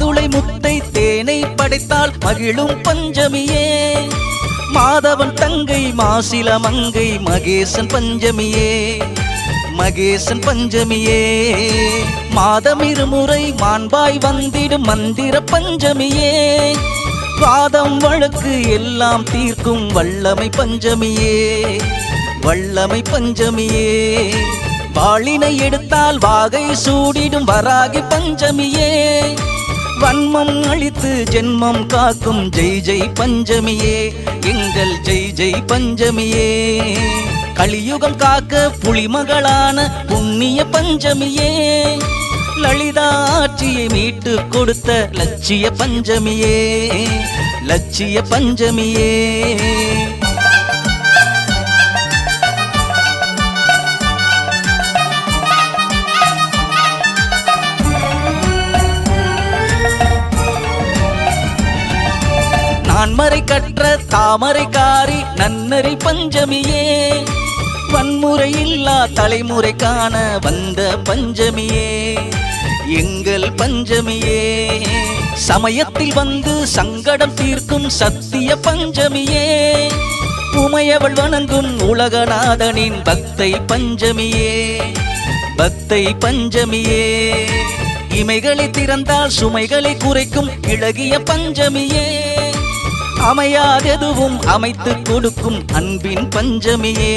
மாலை முத்தை தேனை படைத்தால் மகிழும் பஞ்சமியே. மாதவன் தங்கை மாசில மங்கை மகேசன் பஞ்சமியே. மகேசன் பஞ்சமியே. மாதம் இருமுறை மாண்பாய் வந்திடும் மந்திர பஞ்சமியே. வாதம் வழக்கு எல்லாம் தீர்க்கும் வல்லமை பஞ்சமியே. வல்லமை பஞ்சமியே. வாளினை எடுத்தால் வாகை சூடிடும் வராகி பஞ்சமியே. வன்மம் அழித்து ஜென்மம் காக்கும் ஜெய் ஜெய் பஞ்சமியே. எங்கள் ஜெய் ஜெய் பஞ்சமியே. கலியுகம் காக்க புலிமகளான புண்ணிய பஞ்சமியே. லலிதா ஆட்சியை மீட்டு கொடுத்த லட்சிய பஞ்சமியே. லட்சிய பஞ்சமியே. வன்மறை கற்ற தாமரைக்காரி நன்னறி பஞ்சமியே. வன்முறை இல்லா தலைமுறை காண வந்த பஞ்சமியே. எங்கள் பஞ்சமியே. சமயத்தில் வந்து சங்கடம் தீர்க்கும் சத்திய பஞ்சமியே. உமையவள் வணங்கும் உலகநாதனின் பக்தை பஞ்சமியே. பக்தை பஞ்சமியே. இமைகளை திறந்தால் சுமைகளை குறைக்கும் இழகிய பஞ்சமியே. அமையாதெதுவும் அமைத்து கொடுக்கும் அன்பின் பஞ்சமியே.